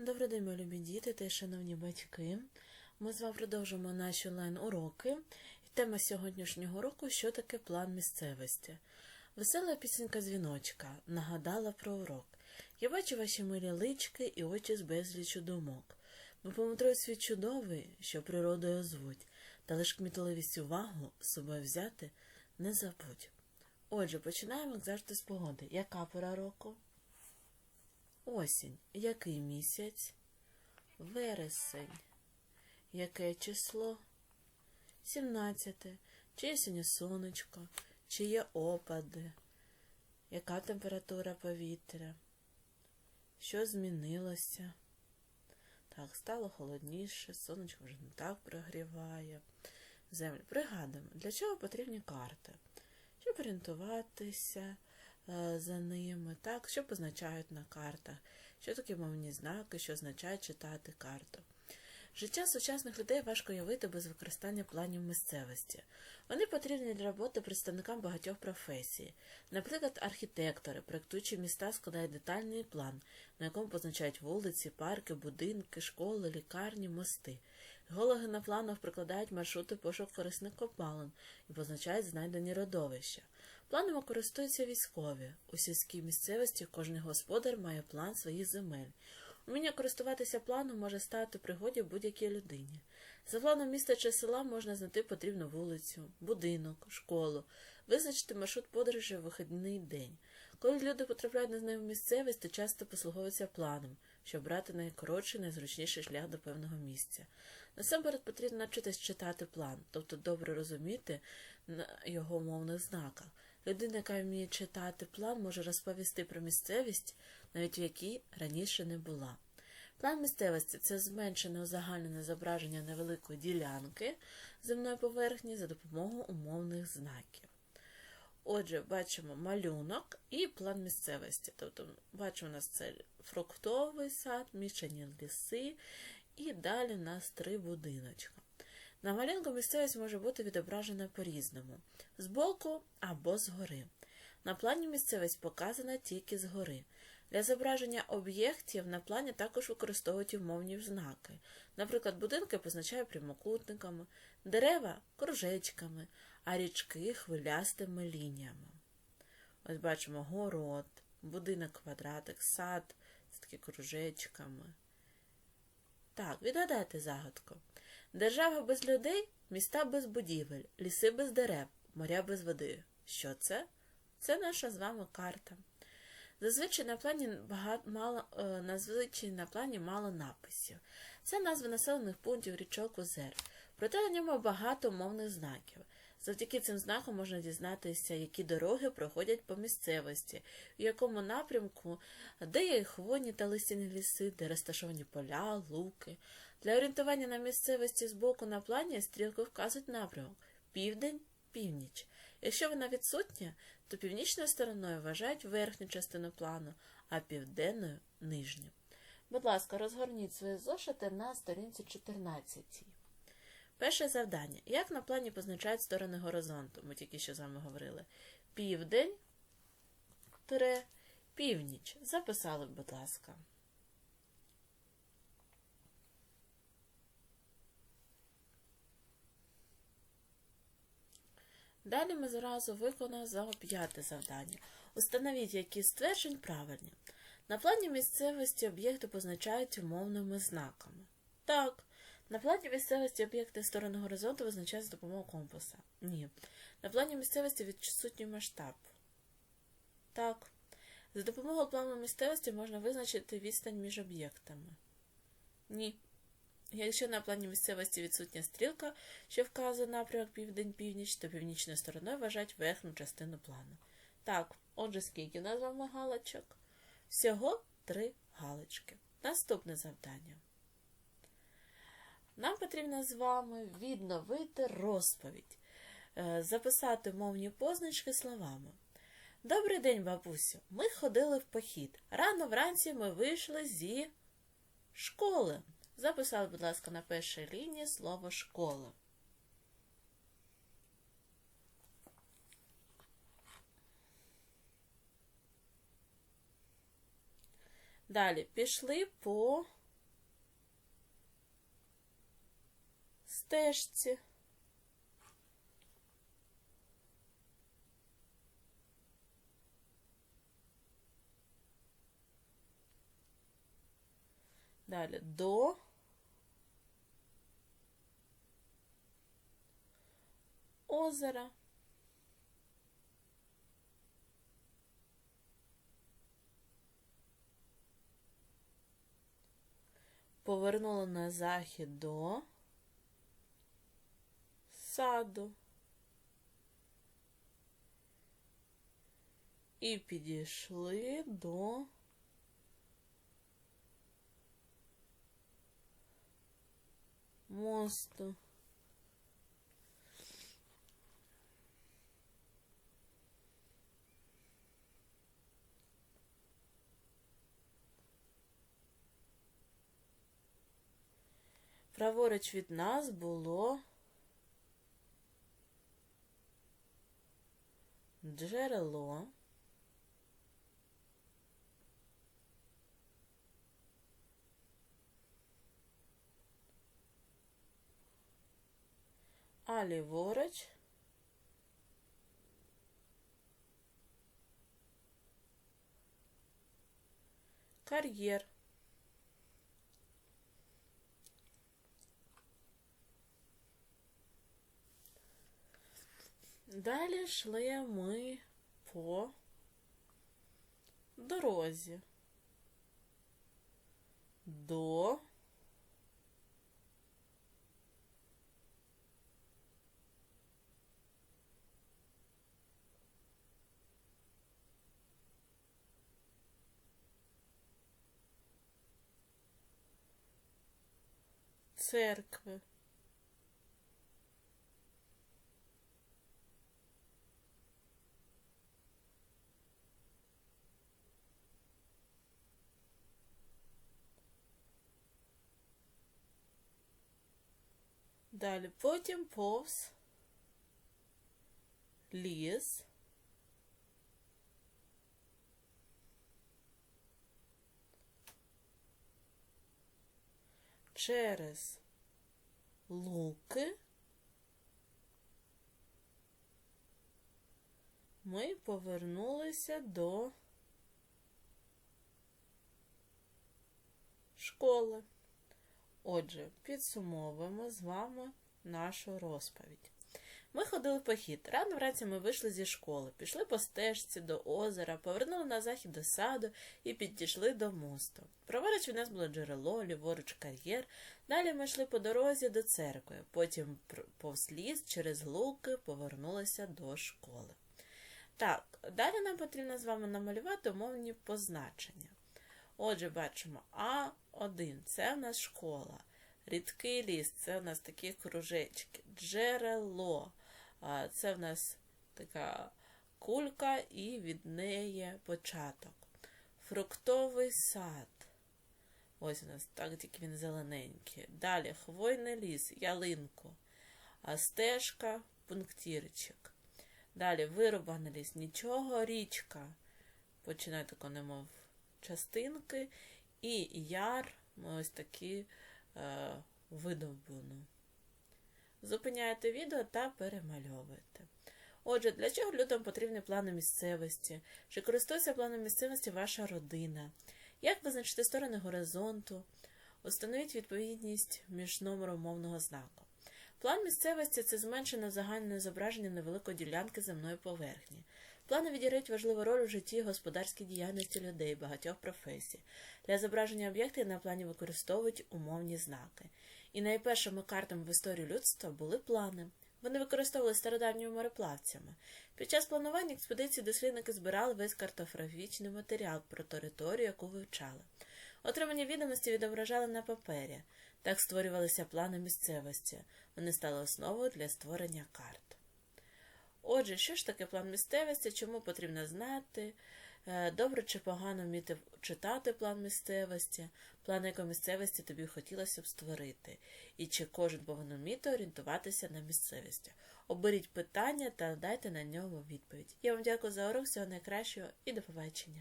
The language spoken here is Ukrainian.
Добрий день, мої любі діти та шановні батьки. Ми з вами продовжимо наші онлайн-уроки. Тема сьогоднішнього уроку що таке план місцевості. Весела пісенька дзвіночка нагадала про урок. Я бачу ваші милі лички і очі з безлічу думок. Бо помотрой світ чудовий, що природою звуть, та лиш кмітливість увагу з собою взяти не забудь. Отже, починаємо як завжди з погоди. Яка пора року? Осінь. Який місяць? Вересень. Яке число? 17. Чи сьогодні сонечко? Чи є опади? Яка температура повітря? Що змінилося? Так, стало холодніше, сонечко вже не так прогріває. Землю. Пригадуємо, для чого потрібні карти? Щоб орієнтуватися за ними, так, що позначають на картах, що такі мовні знаки, що означає читати карту. Життя сучасних людей важко уявити без використання планів місцевості. Вони потрібні для роботи представникам багатьох професій. Наприклад, архітектори, проектуючи міста, складають детальний план, на якому позначають вулиці, парки, будинки, школи, лікарні, мости. Геологи на планах прикладають маршрути пошук корисних копалин і позначають знайдені родовища. Планами користуються військові. У сільській місцевості кожен господар має план своїх земель. Уміння користуватися планом може стати пригоді будь-якій людині. За планом міста чи села можна знайти потрібну вулицю, будинок, школу, визначити маршрут подорожі в вихідний день. Коли люди потрапляють на знайому місцевість, то часто послуговуються планом, щоб брати найкоротший, найзручніший шлях до певного місця. Насамперед потрібно навчитись читати план, тобто добре розуміти на його мовних знаках. Людина, яка вміє читати план, може розповісти про місцевість, навіть в якій раніше не була. План місцевості це зменшене узагальнене зображення невеликої ділянки земної поверхні за допомогою умовних знаків. Отже, бачимо малюнок і план місцевості. Тобто, бачимо, у нас це фруктовий сад, мішані ліси, і далі у нас три будиночка. На малюнку місцевість може бути відображена по-різному збоку або згори. На плані місцевість показана тільки згори. Для зображення об'єктів на плані також використовують умовні знаки. Наприклад, будинки позначають прямокутниками, дерева кружечками, а річки хвилястими лініями. Ось бачимо город, будинок квадратик, сад з таки кружечками. Так, відгадайте загадку. Держава без людей, міста без будівель, ліси без дерев, моря без води. Що це? Це наша з вами карта. Зазвичай на плані багато, мало, е, зазвичай на плані мало написів. Це назви населених пунктів, річок, озер. Проте на ньому багато мовних знаків. Завдяки цим знакам можна дізнатися, які дороги проходять по місцевості, в якому напрямку, де є хвойні та листяні ліси, де розташовані поля, луки. Для орієнтування на місцевості з боку на плані стрілки вказують напрямок південь, північ. Якщо вона відсутня, то північною стороною вважають верхню частину плану, а південною нижню. Будь ласка, розгорніть свої зошити на сторінці 14. Перше завдання. Як на плані позначають сторони горизонту? Ми тільки що з вами говорили. Південь, північ. Записали, будь ласка. Далі ми зразу виконаємо п'яте завдання. Установіть, які стверджень правильні. На плані місцевості об'єкти позначають умовними знаками. Так. На плані місцевості об'єкти сторони горизонту визначають з допомогою компаса. Ні. На плані місцевості відсутній масштаб. Так. За допомогою плану місцевості можна визначити відстань між об'єктами. Ні. Якщо на плані місцевості відсутня стрілка, що вказує напрямок південь-північ, то північною стороною вважають верхню частину плану. Так, отже, скільки нас вами галочок? Всього три галочки. Наступне завдання. Нам потрібно з вами відновити розповідь, е, записати мовні позначки словами. Добрий день, бабусю. Ми ходили в похід. Рано вранці ми вийшли зі школи. Записали, будь ласка, на першій лінії слово школа. Далі пішли по стежці. Далі до озера. Повернула на захід до саду. І підійшли до мосту. Праворуч від нас було джерело. А ліворуч кар'єр. Далі йшли ми по дорозі до церкви. Далі потім повз ліс. Через луки ми повернулися до школи. Отже, підсумовуємо з вами нашу розповідь. Ми ходили в похід. Рано вранці ми вийшли зі школи, пішли по стежці до озера, повернули на захід до саду і підійшли до мосту. Праворуч у нас було джерело, ліворуч кар'єр. Далі ми йшли по дорозі до церкви, потім повз ліс через луки повернулися до школи. Так, далі нам потрібно з вами намалювати умовні позначення. Отже, бачимо А1 це в нас школа. Рідкий ліс це в нас такі кружечки. Джерело. Це в нас така кулька і від неї початок. Фруктовий сад. Ось у нас так тільки він зелененький. Далі хвойний ліс, ялинку. А стежка, пунктірчик. Далі вирубаний ліс, нічого, річка. Починає тако, немов частинки, і яр ми ось такі е, видовбуно. Зупиняєте відео та перемальовуєте. Отже, для чого людям потрібні плани місцевості? Чи користується планом місцевості ваша родина? Як визначити сторони горизонту? Установіть відповідність між номером мовного знаку. План місцевості це зменшене загальне зображення невеликої ділянки земної поверхні. Плани відіграють важливу роль у житті і господарській діяльності людей багатьох професій. Для зображення об'єктів на плані використовують умовні знаки. І найпершими картами в історії людства були плани. Вони використовувалися стародавніми мореплавцями. Під час планування експедиції дослідники збирали весь картографічний матеріал про територію, яку вивчали. Отримані відомості відображали на папері. Так створювалися плани місцевості. Вони стали основою для створення карт. Отже, що ж таке план місцевості, чому потрібно знати, е, добре чи погано вміти читати план місцевості, план якої місцевості тобі хотілося б створити, і чи кожен повинен вміти орієнтуватися на місцевості. Оберіть питання та дайте на нього відповідь. Я вам дякую за урок, всього найкращого і до побачення.